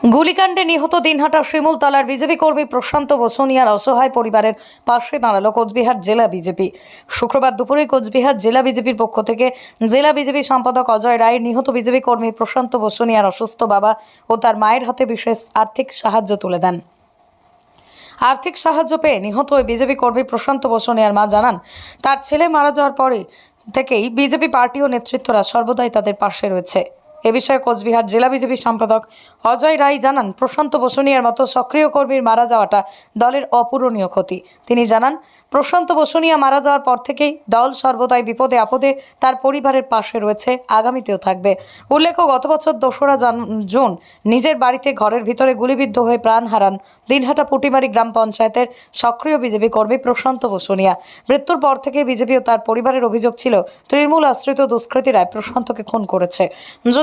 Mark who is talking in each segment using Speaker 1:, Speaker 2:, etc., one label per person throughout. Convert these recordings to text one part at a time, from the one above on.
Speaker 1: গুলিকাণ্ডে নিহত দিনহাটা শিমুলতলার বিজেপি কর্মী প্রশান্ত বসুনিয়ার অসহায় পরিবারের পাশে দাঁড়াল কোচবিহার জেলা বিজেপি। শুক্রবার দুপুরে কোচবিহার জেলা বিজেপির পক্ষ থেকে জেলা বিজেপি সম্পাদক অজয় রায়, নিহত বিজেপি কর্মী প্রশান্ত বসুনিয়ার অসুস্থ বাবা ও তার মায়ের হাতে বিশেষ আর্থিক সাহায্য তুলে দেন। আর্থিক সাহায্য পেয়ে নিহত ওই বিজেপি কর্মী প্রশান্ত বসুনিয়ার মা জানান, তার ছেলে মারা যাওয়ার পরে থেকেই বিজেপি পার্টি ও নেতৃত্বরা সর্বদাই তাদের পাশে রয়েছে। এ বিষয়ে কোচবিহার জেলা বিজেপি সম্পাদক অজয় রায় জানান, প্রশান্ত বসুনিয়ার মতো সক্রিয় কর্মীর মারা যাওয়াটা দলের অপূরণীয় ক্ষতি। তিনি জানান, প্রশান্ত বসুনিয়া মারা যাওয়ার পর থেকেই দল সর্বদাই বিপদে আপদে তার পরিবারের পাশে রয়েছে, আগামীতেও থাকবে। উল্লেখ্য, গত বছর দোসরা জান- নিজের বাড়িতে ঘরের ভিতরে গুলিবিদ্ধ হয়ে প্রাণ হারান দিনহাটা পুটিমারি গ্রাম পঞ্চায়েতের সক্রিয় বিজেপি কর্মী প্রশান্ত বসুনিয়া। মৃত্যুর পর থেকে বিজেপি ও তার পরিবারের অভিযোগ ছিল, তৃণমূল আশ্রিত দুষ্কৃতীরা প্রশান্তকে খুন করেছে।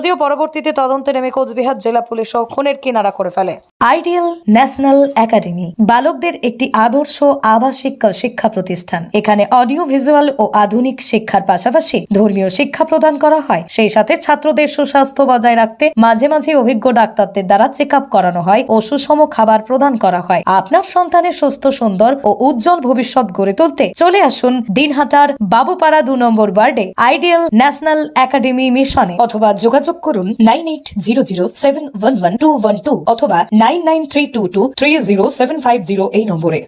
Speaker 1: যদিও পরবর্তীতে তদন্তে নেমে কোচবিহার জেলা পুলিশও খুনের কিনারা করে ফেলে। আইডিয়াল ন্যাশনাল একাডেমি বালকদের একটি আদর্শ আবাসিক শিক্ষা প্রতিষ্ঠান। এখানে অডিও, ভিজুয়াল ও আধুনিক শিক্ষার পাশাপাশি ধর্মীয় শিক্ষা প্রদান করা হয়। সেই সাথে ছাত্রদের সুস্বাস্থ্য বজায় রাখতে মাঝে মাঝে অভিজ্ঞ ডাক্তারদের দ্বারা চেক করানো হয় ও সুষম খাবার প্রদান করা হয়। আপনার সন্তানের সুস্থ, সুন্দর ও উজ্জ্বল ভবিষ্যৎ গড়ে তুলতে চলে আসুন দিনহাটার বাবুপাড়া দু নম্বর ওয়ার্ডে আইডিয়াল ন্যাশনাল একাডেমি মিশনে অথবা যোগাযোগ করুন nine eight zero zero seven one one two one two অথবা nine nine three two two three zero seven five zero এই নম্বরে।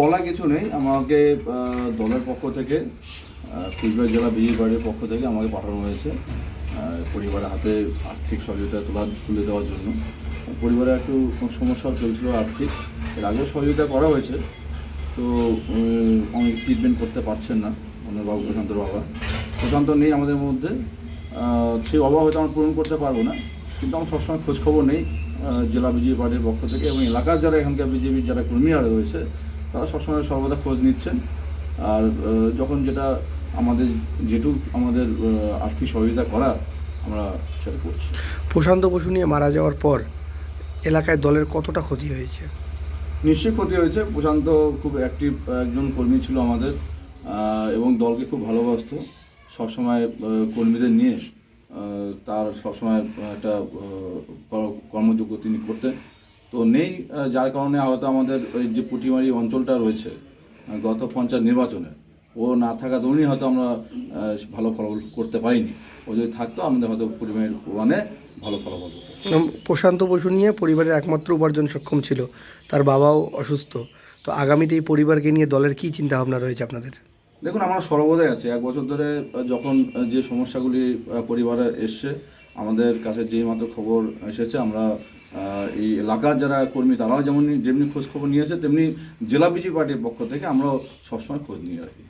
Speaker 2: বলা কিছু নেই, আমাকে দলের পক্ষ থেকে কুচবিহার জেলা বিজেপি পার্টির পক্ষ থেকে আমাকে পাঠানো হয়েছে পরিবারের হাতে আর্থিক সহযোগিতা তোলা, তুলে দেওয়ার জন্য। পরিবারে একটু সমস্যা চলছিল আর্থিক, এর আগেও সহযোগিতা করা হয়েছে, তো অনেক ট্রিটমেন্ট করতে পারছেন না ওনার বাবু প্রশান্তর বাবা। প্রশান্ত নেই আমাদের মধ্যে সেই অভাব হয়তো আমরা পূরণ করতে পারব না কিন্তু আমরা সবসময় খোঁজখবর নেই জেলা বিজেপি পার্টির পক্ষ থেকে এবং এলাকার যারা এখানকার বিজেপির যারা কর্মীরা রয়েছে তারা সবসময় সর্বদা খোঁজ নিচ্ছেন। আর যখন যেটা আমাদের যেটুকু আমাদের আর্থিক সহযোগিতা করা আমরা সেটা করছি।
Speaker 3: প্রশান্ত বসু নিয়ে মারা যাওয়ার পর এলাকায় দলের কতটা ক্ষতি হয়েছে?
Speaker 2: নিশ্চয়ই ক্ষতি হয়েছে। প্রশান্ত খুব অ্যাক্টিভ একজন কর্মী ছিল আমাদের এবং দলকে খুব ভালোবাসতো। সবসময় কর্মীদের নিয়ে তার সবসময় একটা কর্মযোগ্য তিনি করতেন। তো নেই যার কারণে হয়তো আমাদের ওই যে পুটিমারি অঞ্চলটা রয়েছে গত পঞ্চায়েত নির্বাচনে। ও না থাকা দরুনই হয়তো আমরা ভালো ফলাফল করতে পারিনি। ও যদি থাকতো, আমাদের হয়তো পুটিমারি ওয়ানে ভালো ফলাফল
Speaker 3: প্রশান্ত বসু নিয়ে পরিবারের একমাত্র উপার্জন সক্ষম ছিল। তার বাবাও অসুস্থ। তো আগামীতে এই পরিবারকে নিয়ে দলের কী চিন্তা ভাবনা রয়েছে আপনাদের?
Speaker 2: দেখুন, আমরা সর্বদাই আছি। এক বছর ধরে যখন যে সমস্যাগুলি পরিবারে এসছে, আমাদের কাছে যেই মাত্র খবর এসেছে, আমরা এই এলাকার যারা কর্মী, তারাও যেমন, যেমনি খোঁজখবর নিয়েছে, তেমনি জেলা বিজেপি পার্টির পক্ষ থেকে আমরাও সবসময় খোঁজ নিয়ে রাখি